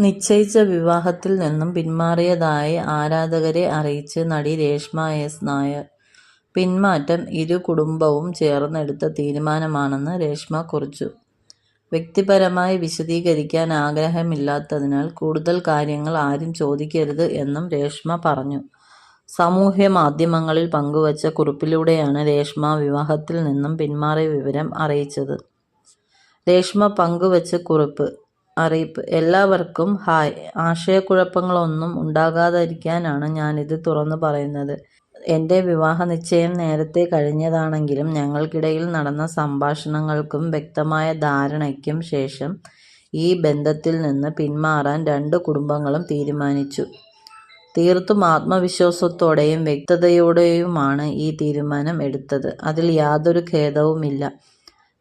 നിശ്ചയിച്ച വിവാഹത്തിൽ നിന്നും പിന്മാറിയതായി ആരാധകരെ അറിയിച്ച് നടി രേഷ്മ എസ്. നായർ. പിന്മാറ്റം ഇരു കുടുംബവും ചേർന്നെടുത്ത തീരുമാനമാണെന്ന് രേഷ്മ കുറിച്ചു. വ്യക്തിപരമായി വിശദീകരിക്കാൻ ആഗ്രഹമില്ലാത്തതിനാൽ കൂടുതൽ കാര്യങ്ങൾ ആരും ചോദിക്കരുത് എന്നും രേഷ്മ പറഞ്ഞു. സാമൂഹ്യ മാധ്യമങ്ങളിൽ പങ്കുവച്ച കുറിപ്പിലൂടെയാണ് രേഷ്മ വിവാഹത്തിൽ നിന്നും പിന്മാറിയ വിവരം അറിയിച്ചത്. രേഷ്മ പങ്കുവച്ച കുറിപ്പ്. അറിയിപ്പ് എല്ലാവർക്കും ഹായ് ആശയക്കുഴപ്പങ്ങളൊന്നും ഉണ്ടാകാതിരിക്കാനാണ് ഞാനിത് തുറന്നു പറയുന്നത്. എന്റെ വിവാഹനിശ്ചയം നേരത്തെ കഴിഞ്ഞതാണെങ്കിലും ഞങ്ങൾക്കിടയിൽ നടന്ന സംഭാഷണങ്ങൾക്കും വ്യക്തമായ ധാരണയ്ക്കും ശേഷം ഈ ബന്ധത്തിൽ നിന്ന് പിന്മാറാൻ രണ്ട് കുടുംബങ്ങളും തീരുമാനിച്ചു. തീർത്തും ആത്മവിശ്വാസത്തോടെയും വ്യക്തതയോടെയുമാണ് ഈ തീരുമാനം എടുത്തത്. അതിൽ യാതൊരു ഖേദവുമില്ല.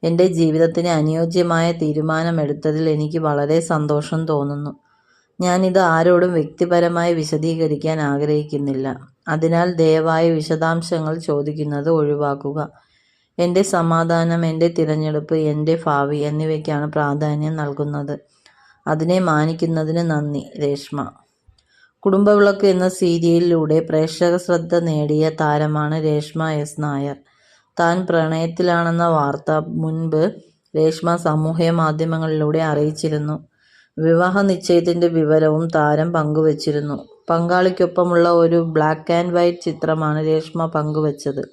എന്റെ ജീവിതത്തിന് അനുയോജ്യമായ തീരുമാനമെടുത്തതിൽ എനിക്ക് വളരെ സന്തോഷം തോന്നുന്നു. ഞാനിത് ആരോടും വ്യക്തിപരമായി വിശദീകരിക്കാൻ ആഗ്രഹിക്കുന്നില്ല. അതിനാൽ ദയവായി വിശദാംശങ്ങൾ ചോദിക്കുന്നത് ഒഴിവാക്കുക. എന്റെ സമാധാനം, എന്റെ തിരഞ്ഞെടുപ്പ്, എന്റെ ഭാവി എന്നിവയ്ക്കാണ് പ്രാധാന്യം നൽകുന്നത്. അതിനെ മാനിക്കുന്നതിന് നന്ദി. രേഷ്മ. കുടുംബവിളക്ക് എന്ന സീരിയലിലൂടെ പ്രേക്ഷക ശ്രദ്ധ നേടിയ താരമാണ് രേഷ്മ എസ്. നായർ. താൻ പ്രണയത്തിലാണെന്ന വാർത്ത മുൻപ് രേഷ്മ സാമൂഹ്യമാധ്യമങ്ങളിലൂടെ അറിയിച്ചിരുന്നു. വിവാഹനിശ്ചയത്തിന്റെ വിവരവും താരം പങ്കുവച്ചിരുന്നു. പങ്കാളിക്കൊപ്പമുള്ള ഒരു ബ്ലാക്ക് ആൻഡ് വൈറ്റ് ചിത്രമാണ് രേഷ്മ പങ്കുവച്ചത്.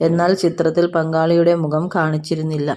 എന്നാൽ ചിത്രത്തിൽ പങ്കാളിയുടെ മുഖം കാണിച്ചിരുന്നില്ല.